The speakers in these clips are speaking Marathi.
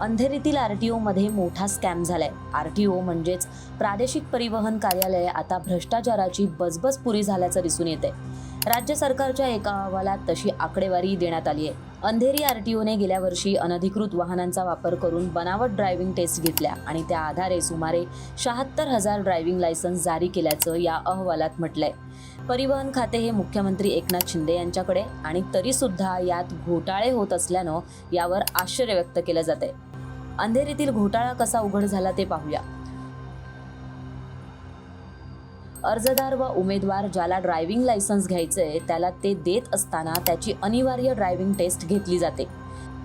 अंधेरीतील आर टी ओमध्ये मोठा स्कॅम झालाय. आर टी ओ म्हणजेच प्रादेशिक परिवहन कार्यालय आता भ्रष्टाचाराची बजबज पुरी झाल्याचं दिसून येते राज्य सरकारच्या एका अहवालात तशी आकडेवारी देण्यात आली आहे. अंधेरी आर टी ओने गेल्या वर्षी अनधिकृत वाहनांचा वापर करून बनावट ड्रायव्हिंग टेस्ट घेतल्या आणि त्या आधारे सुमारे शहात्तर हजार ड्रायव्हिंग लायसन्स जारी केल्याचं या अहवालात म्हटलंय. परिवहन खाते हे मुख्यमंत्री एकनाथ शिंदे यांच्याकडे आणि तरीसुद्धा यात घोटाळे होत असल्यानं यावर आश्चर्य व्यक्त केलं जाते अंधेरीतील घोटाळा कसा उघड झाला ते पाहूया. अर्जदार व उमेदवार ज्याला ड्रायव्हिंग लायसन्स घ्यायचंय त्याला ते देत असताना त्याची अनिवार्य ड्रायव्हिंग टेस्ट घेतली जाते.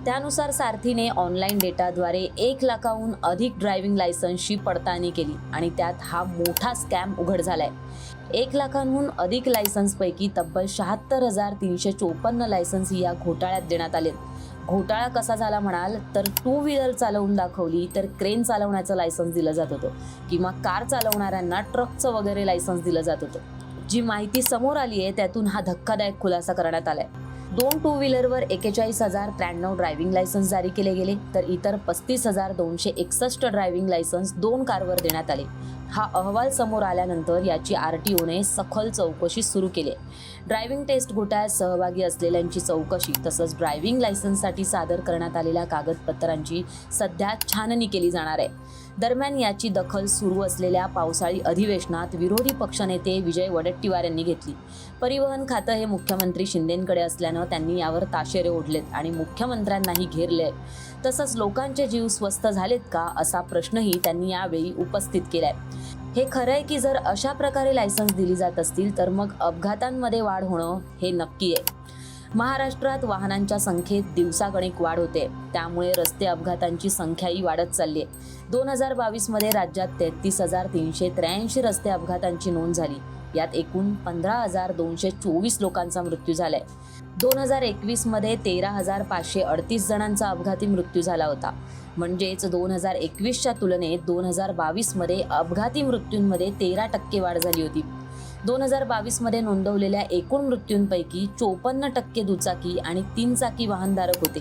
त्यानुसार सारथीने ऑनलाईन डेटाद्वारे एक लाखाहून अधिक ड्रायव्हिंग लायसन्सची पडताळणी केली आणि त्यात हा मोठा स्कॅम उघड झालाय. एक लाखांहून अधिक लायसन्सपैकी तब्बल शहात्तर हजार तीनशे चोपन्न लायसन्स या घोटाळ्यात देण्यात आलेत घोटाळा कसा झाला म्हणाल तर टू व्हीलर चालवून दाखवली तर क्रेन चालवण्याचं लायसन्स दिलं जात होतं. किंवा कार चालवणाऱ्यांना ट्रकचं वगैरे लायसन्स दिलं जात होतं. जी माहिती समोर आली आहे त्यातून हा धक्कादायक खुलासा करण्यात आलाय. दोन टू व्हीलरवर एकेचाळीस हजार त्र्याण्णव ड्रायव्हिंग लायसन्स जारी केले गेले तर इतर पस्तीस हजार दोनशे एकसष्ट ड्रायव्हिंग लायसन्स दोन कारवर देण्यात आले. हा अहवाल समोर आल्यानंतर याची आर टी ओने सखोल चौकशी सुरू केली. ड्रायव्हिंग टेस्ट घोटाळ्यात सहभागी असलेल्यांची चौकशी तसंच ड्रायव्हिंग लायसन्ससाठी सादर करण्यात आलेल्या कागदपत्रांची सध्या छाननी केली जाणार आहे. दरम्यान याची दखल सुरू असलेल्या पावसाळी अधिवेशनात विरोधी पक्षनेते विजय वडेट्टीवार यांनी घेतली. परिवहन खातं हे मुख्यमंत्री शिंदेंकडे असल्यानं त्यांनी यावर ताशेरे ओढलेत आणि मुख्यमंत्र्यांनाही घेरले. तसंच लोकांचे जीव स्वस्त झालेत का असा प्रश्नही त्यांनी यावेळी उपस्थित केलाय. हे खरं आहे की जर अशा प्रकारे लायसन्स दिली जात असतील तर मग अपघातांमध्ये वाढ होणं हे नक्की आहे. महाराष्ट्रात वाहनांच्या संख्येत दिवसागणिक वाढ होते. त्यामुळे रस्ते अपघातांची संख्याही वाढत चालली आहे. दोन हजार बावीसमध्ये राज्यात तेहतीस हजार तीनशे त्र्याऐंशी रस्ते अपघातांची नोंद झाली. यात एकूण पंधरा हजार दोनशे चोवीस लोकांचा मृत्यू झालाय. दोन हजार एकवीसमध्ये तेरा हजार पाचशे अडतीस जणांचा अपघाती मृत्यू झाला होता. म्हणजेच दोन हजार एकवीसच्या तुलनेत दोन हजार बावीसमध्ये अपघाती मृत्यूंमध्ये तेरा टक्के वाढ झाली होती. दोन हजार बावीसमध्ये नोंदवलेल्या एकूण मृत्यूंपैकी चोपन्न टक्के दुचाकी आणि तीन चाकी वाहनधारक होते.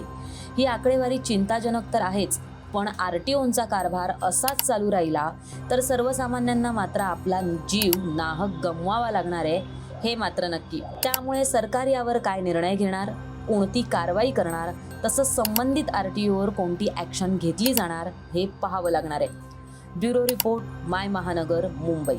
ही आकडेवारी चिंताजनक तर आहेच पण आर टी ओंचा कारभार असाच चालू राहिला तर सर्वसामान्यांना मात्र आपला जीव नाहक गमवावा लागणार आहे हे मात्र नक्की. त्यामुळे सरकार यावर काय निर्णय घेणार कोणती कारवाई करणार तसंच संबंधित आर टी ओवर कोणती ॲक्शन घेतली जाणार हे पाहावं लागणार आहे. ब्युरो रिपोर्ट माय महानगर मुंबई.